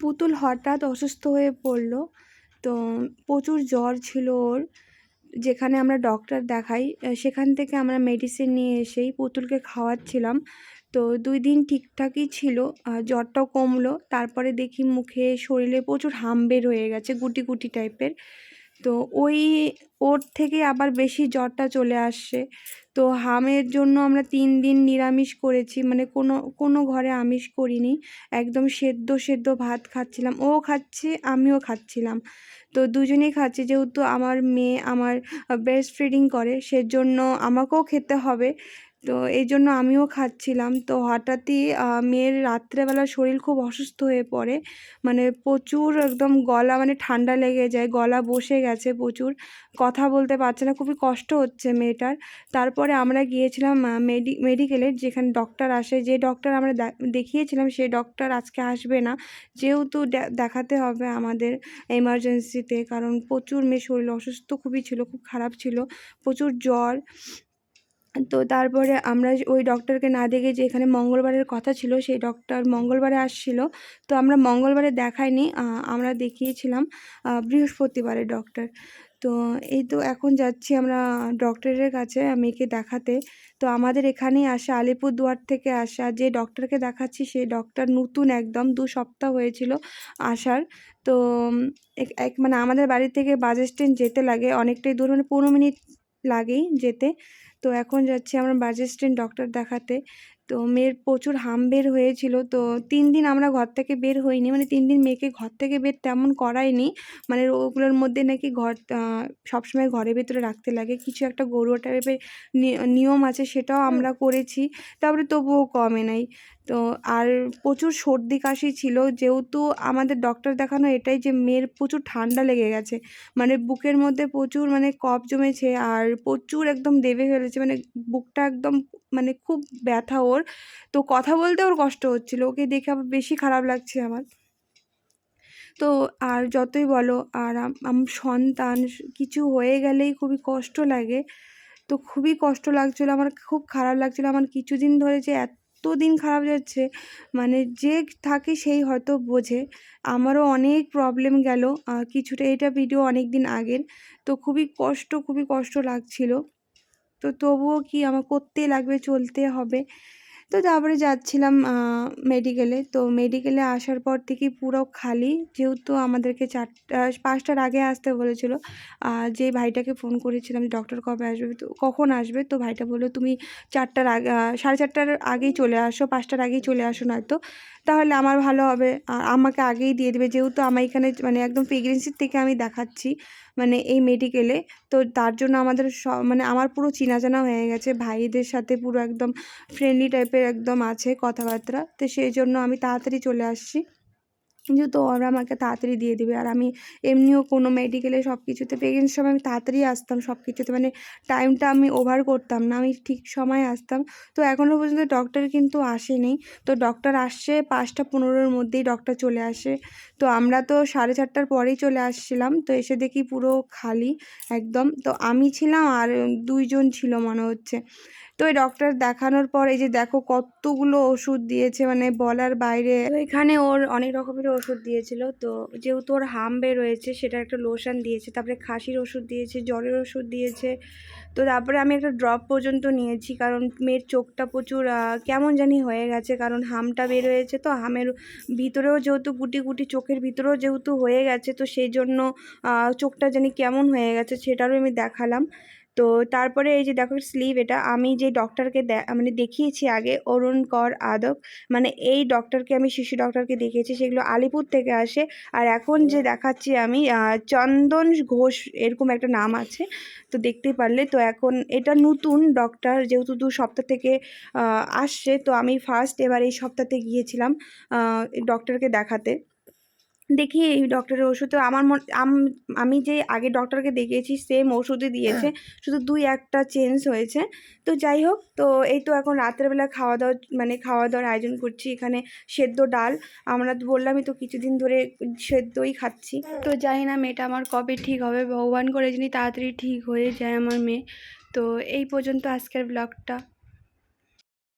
পুতুল হঠাৎ অসুস্থ হয়ে পড়ল। তো প্রচুর জ্বর ছিল ওর। যেখানে আমরা ডক্টর দেখাই সেখান থেকে আমরা মেডিসিন নিয়ে এসেই পুতুলকে খাওয়াচ্ছিলাম। তো দুই দিন ঠিকঠাকই ছিল জ্বরটাও কমলো। তারপরে দেখি মুখে শরীরে প্রচুর হাম বের হয়ে গেছে, গুটি গুটি টাইপের তো ওই ওর থেকে আবার বেশি জ্বরটা চলে আসছে। তো হামের জন্য আমরা তিন দিন নিরামিষ করেছি মানে কোনো কোনো ঘরে আমিষ করিনি। একদম সেদ্ধ সেদ্ধ ভাত খাচ্ছিলাম। ও খাচ্ছে, আমিও খাচ্ছিলাম। তো দুজনেই খাচ্ছি, যেহেতু আমার মেয়ে আমার ব্রেস্ট ফিডিং করে, সেজন্য আমাকেও খেতে হবে। তো এই জন্য আমিও খাচ্ছিলাম। তো হঠাৎই মেয়ের রাত্রেবেলা শরীর খুব অসুস্থ হয়ে পড়ে। মানে প্রচুর একদম গলা মানে ঠান্ডা লেগে যায়, গলা বসে গেছে প্রচুর। কথা বলতে পারছে না, খুবই কষ্ট হচ্ছে মেয়েটার। তারপরে আমরা গিয়েছিলাম মেডি মেডিকেলের যেখানে ডক্টর আসে। যে ডক্টর আমরা দেখিয়েছিলাম সেই ডক্টর আজকে আসবে না। যেহেতু দেখাতে হবে আমাদের এমার্জেন্সিতে, কারণ প্রচুর মেয়ে শরীর অসুস্থ খুবই ছিল, খুব খারাপ ছিল। প্রচুর জ্বর। তো তারপরে আমরা ওই ডক্টরকে না দেখে যে এখানে মঙ্গলবারের কথা ছিল, সেই ডক্টর মঙ্গলবারে আসছিল। তো আমরা মঙ্গলবারে দেখাইনি আমরা দেখিয়েছিলাম বৃহস্পতিবারের ডক্টর তো এই তো এখন যাচ্ছি আমরা ডক্টরের কাছে, মেয়েকে দেখাতে। তো আমাদের এখানেই আসা, আলিপুরদুয়ার থেকে আসা। যে ডক্টরকে দেখাচ্ছি, সেই ডক্টর নতুন একদম, দু সপ্তাহ হয়েছিল আসার। তো, এক মানে আমাদের বাড়ি থেকে বাস স্ট্যান্ড যেতে লাগে, অনেকটাই দূর মানে পনেরো মিনিট লাগেই যেতে। তো এখন যাচ্ছি আমরা বাজেস্টেন ডক্টর দেখাতে। তো মেয়ের প্রচুর হাম বের হয়েছিল। তো তিন দিন আমরা ঘর থেকে বের হইনি। মানে তিন দিন মেয়েকে ঘর থেকে বের তেমন করাইনি। মানে ওগুলোর মধ্যে নাকি ঘর সবসময় ঘরের ভেতরে রাখতে লাগে। কিছু একটা গরুয়া টাইপের নিয়ম আছে সেটাও আমরা করেছি। তারপরে তবুও কমে নাই। তো আর প্রচুর সর্দি কাশি ছিল। যেহেতু আমাদের ডক্টর দেখানো এটাই যে মেয়ের প্রচুর ঠান্ডা লেগে গেছে। মানে বুকের মধ্যে প্রচুর মানে কফ জমেছে আর প্রচুর একদম দেবে ফেলেছে। মানে বুকটা একদম মানে খুব ব্যথা ওর। তো কথা বলতে ওর কষ্ট হচ্ছিল। ওকে দেখে আবার বেশি খারাপ লাগছে আমার। তো আর যতই বলো, আর সন্তান কিছু হয়ে গেলেই খুবই কষ্ট লাগে। তো খুবই কষ্ট লাগছিল। আমার খুব খারাপ লাগছিল। আমার কিছুদিন ধরে যে এত দিন খারাপ যাচ্ছে মানে যে থাকে সেই হয়তো বোঝে। আমারও অনেক প্রবলেম গেল কিছুটা এটা ভিডিও অনেক দিন আগের, তো খুবই কষ্ট খুবই কষ্ট লাগছিল। তো তবুও কি আমার করতে লাগবে, চলতে হবে। তো তারপরে যাচ্ছিলাম মেডিকেলে তো মেডিকেলে আসার পর থেকেই পুরো খালি। যেহেতু আমাদেরকে চারটা, পাঁচটার আগে আসতে বলেছিল যে ভাইটাকে ফোন করেছিলাম ডক্টর কবে আসবে, তো কখন আসবে? তো ভাইটা বলল, তুমি চারটার আগে সাড়ে চারটার আগেই চলে আসো, পাঁচটার আগেই চলে আসো নয়তো। তাহলে আমার ভালো হবে। আমাকে আগেই দিয়ে দেবে। যেহেতু আমার এখানে মানে একদম প্রেগনেন্সির থেকে আমি দেখাচ্ছি মানে এই মেডিকেলে তো তার জন্য আমাদের মানে আমার পুরো চেনা জানা হয়ে গেছে। ভাইদের সাথে পুরো একদম ফ্রেন্ডলি টাইপের একদম আছে কথাবার্তা। তো সেই জন্য আমি তাড়াতাড়ি চলে আসছি। যেহেতু ওরা আমাকে তাড়াতাড়ি দিয়ে দিবে। আর আমি এমনিও কোনো মেডিকেলে সব কিছুতে প্রেগনেন্সির সময় আমি তাড়াতাড়ি আসতাম সব কিছুতে মানে টাইমটা আমি ওভার করতাম না, আমি ঠিক সময়ে আসতাম। তো এখনও পর্যন্ত ডক্টর কিন্তু আসেনি। তো ডক্টর আসছে পাঁচটা পনেরোর মধ্যেই ডক্টর চলে আসে। তো আমরা তো সাড়ে চারটার পরেই চলে আসছিলাম। তো এসে দেখি পুরো খালি একদম। তো আমি ছিলাম আর দুইজন ছিল মনে হচ্ছে। তো এই ডক্টর দেখানোর পর এই যে দেখো কতগুলো ওষুধ দিয়েছে মানে বলার বাইরে। তো এখানে ওর অনেক রকমের ওষুধ দিয়েছিল। তো যেহেতু ওর হাম বের হয়েছে, সেটা একটা লোশন দিয়েছে, তারপরে খাসির ওষুধ দিয়েছে, জ্বরের ওষুধ দিয়েছে। তো তারপরে আমি একটা ড্রপ পর্যন্ত নিয়েছি, কারণ মেয়ের চোখটা প্রচুর কেমন জানি হয়ে গেছে, কারণ হামটা বের হয়েছে। তো হামের ভিতরেও যেহেতু গুটি গুটি, চোখের ভিতরেও যেহেতু হয়ে গেছে, তো সেই জন্য চোখটা জানি কেমন হয়ে গেছে, সেটারও আমি দেখালাম। তো তারপরে এই যে দেখো স্লিভ এটা, আমি যে ডক্টরকে মানে দেখিয়েছি আগে, অরুণ কর আদক মানে এই ডক্টরকে আমি শিশু ডক্টরকে দেখিয়েছি, সেগুলো আলিপুর থেকে আসে, আর এখন যে দেখাচ্ছি আমি চন্দন ঘোষ এরকম একটা নাম আছে, তো দেখতেই পারলে, তো এখন এটা নতুন ডক্টর যেহেতু দু সপ্তাহ থেকে আসছে, তো আমি ফার্স্ট এবার এই সপ্তাহতে গিয়েছিলাম ডক্টরকে দেখাতে। দেখি এই ডক্টরের ওষুধ আমার মন আমি যে আগে ডক্টরকে দেখিয়েছি সেম ওষুধই দিয়েছে শুধু দুই একটা চেঞ্জ হয়েছে। তো যাই হোক তো এই তো এখন রাত্রেবেলা খাওয়া দাওয়া মানে খাওয়া দাওয়ার আয়োজন করছি এখানে সেদ্ধ ডাল। আমরা বললামই তো কিছুদিন ধরে সেদ্ধই খাচ্ছি। তো জানি না মেয়েটা আমার কবে ঠিক হবে ভগবান করে যিনি তাড়াতাড়ি ঠিক হয়ে যায় আমার মেয়ে। তো এই পর্যন্ত আজকের ব্লগটা